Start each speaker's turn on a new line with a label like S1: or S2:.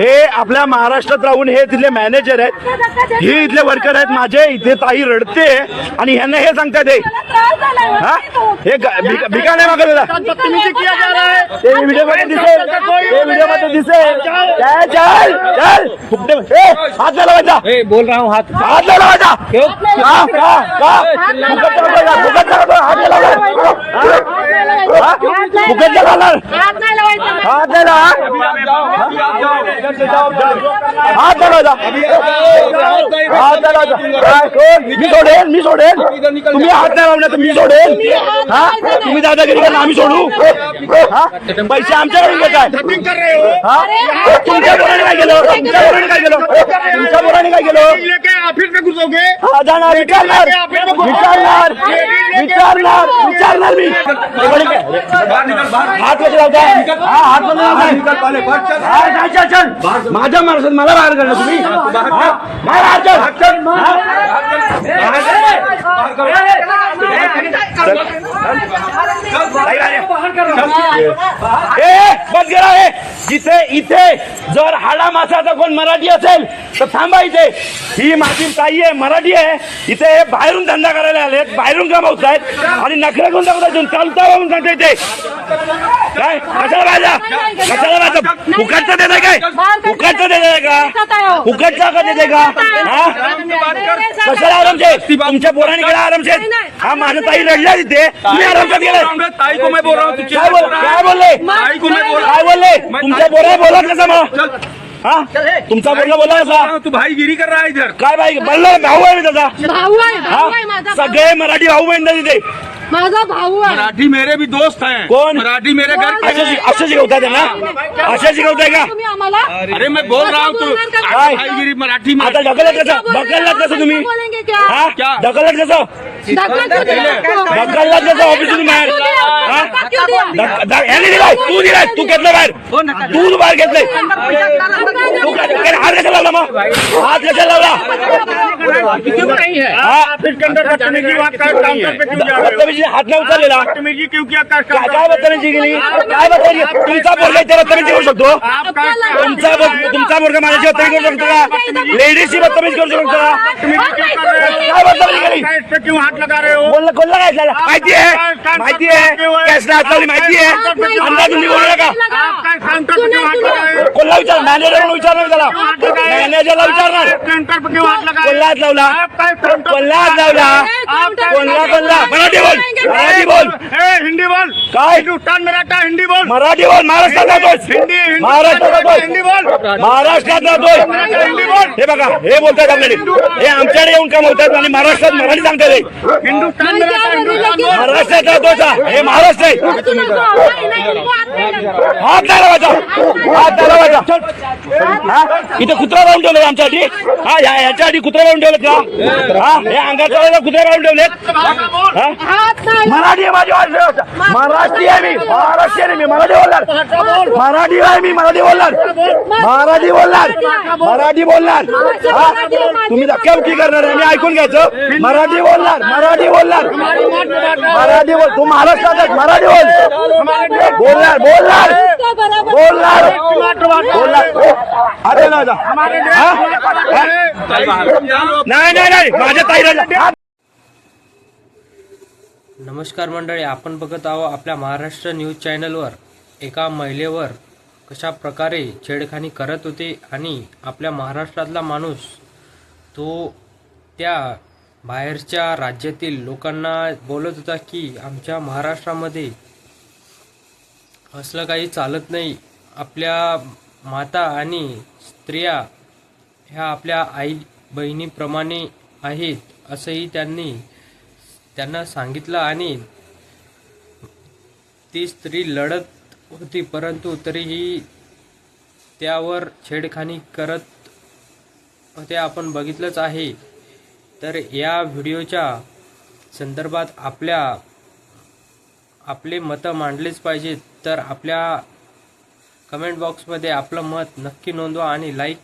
S1: हे आपल्या महाराष्ट्रात राहून हे तिथले मॅनेजर आहेत. हे इथले वर्कर आहेत माझे. इथे ताई रडते. आणि ह्यांना हे सांगतात हे
S2: मला त्रास झालाय
S1: हा
S2: वरती
S1: हे ग- भिका भिका नाही मागवलेला
S2: बदतमीजी किया जा रहा है
S1: ते व्हिडिओमध्ये दिसेल ते व्हिडिओमध्ये दिसेल चल चल चल फुकटे ए, हात नाही लावायचा
S3: बोल रहा हूँ हाथ
S1: हात नाही लावायचा का का का फुकटचा लावायचा, फुकटचा लावायचा, हात नाही लावायचा. हा? फुकटचा लावणार
S2: हात नाही लावायचा
S1: हात नाही लावा हात नाही लावायचा हात नाही लावायचा काय, कोण? मी सोडेल मी सोडेल तुम्ही हात नाही लावणार तर मी सोडेल हा तुम्ही दादागिरी करणार आम्ही सोडू हा पैसे आमच्याकडून घेताय हा तुमच्या पोराने काय केलं तुमच्या पोराने काय केलं तुमच्या पोराने काय केलं
S4: लेके ऑफिस में घुसोगे
S1: हा जाणार विचारणार विचारणार विचारणार विचारणार मी? हात कसे लावताय हा हात हा, चल. माझ्या माणसात मला बाहेर काढलं तुम्ही हा? बाहेर हात चल. हा? ए बस गेला हे जिथे इथे जर हाडा मासाचा कोण मराठी असेल तर थांबा इथे. ही माझी ताई आहे मराठी आहे. इथे हे बाहेरून धंदा करायला आलेत बाहेरून कमावत आहेत. आणि नखरे कोण दाखवतात चालता म्हणून सांगते इथे काय? कशाला पाहिजे कशाला पाहिजे फुकटचं देत आहे काय फुकटचं देत आहे का फुकटचा का देते का? हा? कशाला आरामचे तुमच्या पोराने गेला आरामचे हा माझ्या ताई रडल्या तिथे तुम्ही आरामच्यात गेलाय.
S4: ताई को मैं बोल रहा हूँ तू
S1: काय बोल काय बोलले?
S4: ताई को मैं बोल रहा
S1: काय बोलले? तुमच्या पोरा बोला कसा मग? हा? तुमचा बोला कसा?
S4: हूँ तू भाई गिरी कर रहा है इधर.
S1: काय बाई बोलला भाऊ आहे मी त्याचा.
S2: भाऊ आहे भाऊ आहे
S1: हा
S2: माझा भाऊ.
S1: सगळे मराठी भाऊ बहीण तिथे
S2: माझा भाऊ आहे.
S4: मराठी मेरे भी दोस्त हैं.
S1: कौन?
S4: मराठी मेरे घर के
S1: असं शिक- असं शिकवताय त्यांना असं शिकवताय का
S2: तुम्ही आम्हाला
S4: अरे मैं बोल रहा हूँ तू
S1: काय?
S4: भाई गिरी मराठी में
S1: आता ढकलत कसं? ढकललात कसं तुम्ही?
S2: बोलेंगे क्या?
S1: हा?
S4: क्या?
S1: ढकलत कसं?
S2: धक्का क्यों दिया? आपको?
S1: ढकललात कसं ऑफिसून बाहेर.
S2: धक्का क्यों दिया?
S1: हा?
S2: धक्का क्यों दिया?
S1: धक- धक- यांनी दिलाय तू दिलाय तू घेतलं बाहेर. तू बाहेर घेतलंय. तू काय काय हात कशाला लावला मग हात कशाला लावला हा?
S4: की बात कर पे क्यों जा रहे हो।
S1: बदतमीजी हात नाही उचललेला
S4: बदतमीजी क्यों किया कर
S1: काय काय बदतमीजी केली काय बदतमीजी तुमचा पोरगा इथे बदतमीजी करू शकतो? तुमचा बद- तुमचा पोरगा माझ्याशी बदतमीजी करू शकतो का? लेडीजची बदतमीजी करू शकतो का? काय बदतमीजी केली
S4: क्यों हाथ लगा रहे हो
S1: बोलला कोणला काय झालं माहिती आहे. माहिती आहे. कॅशला हात लावली माहिती आहे. अंदाज तुम्ही बोलला का
S4: काय काउंटर
S1: कोणला विचार? मॅनेजरला विचारणार त्याला. मॅनेजरला विचारणार. लावला? लावला? कोणला कोणला? मराठी बोल. मराठी बोल.
S4: ए हिंदी बोल.
S1: काय?
S4: हिंदुस्तान में रहता है हिंदी बोल.
S1: मराठी बोल. महाराष्ट्रात
S4: हिंदी हिंदी
S1: महाराष्ट्रात
S4: हिंदी बोल.
S1: महाराष्ट्रात
S4: हिंदी बोल.
S1: हे बघा हे बोलतात आपल्याला हे आमच्याकडे येऊन काम होतात आणि महाराष्ट्रात मराठी सांगतात हे.
S4: महाराष्ट्राचा में हे
S1: महाराष्ट्र आहे. हात नाही लावायचा. हात नाही लावायचा. हा? इथे कुत्रा लावून ठेवले आमच्यासाठी. हा या ह्याच्यासाठी कुत्रा लावून ठेवलेत का? हा हे अंगाच्या कुत्रा लावून ठेवलेत. मराठी आहे माझी भाषा महाराष्ट्री आहे मी. महाराष्ट्रीय आहे मी. मराठी बोलणार. मराठी आहे मी. मराठी बोलणार. मराठी बोलणार. मराठी बोलणार. हा? तुम्ही धक्काबुक्की करणार आहे. मी ऐकून घ्यायचं. मराठी बोलणार. मराठी बोलणार. मराठी बोल तू महाराष्ट्रात मराठी बोल. बोलणार बोलणार. बोलणार. बोलणार. अरे नाही नाही नाही. माझ्या ताईला
S3: नमस्कार मंडळी आपण बघत आहोत आपल्या महाराष्ट्र न्यूज चॅनलवर. एका महिलेवर कशा प्रकारे छेडखानी करत होते आणि आपल्या महाराष्ट्रातला माणूस तो त्या बाहेरच्या राज्यातील लोकांना बोलत होता की आमच्या महाराष्ट्रामध्ये असलं काही चालत नाही. आपल्या माता आणि स्त्रिया ह्या आपल्या आई बहिणीप्रमाणे आहेत असंही त्यांनी त्यांना सांगितलं आणि ती स्त्री लढत होती परंतु तरीही त्यावर छेडखानी करत होते. आपण बघितलंच आहे तर या व्हिडिओच्या संदर्भात आपल्या आपले मतं मांडलेच पाहिजेत. तर आपल्या कमेंट बॉक्समध्ये आपलं मत नक्की नोंदवा आणि लाईक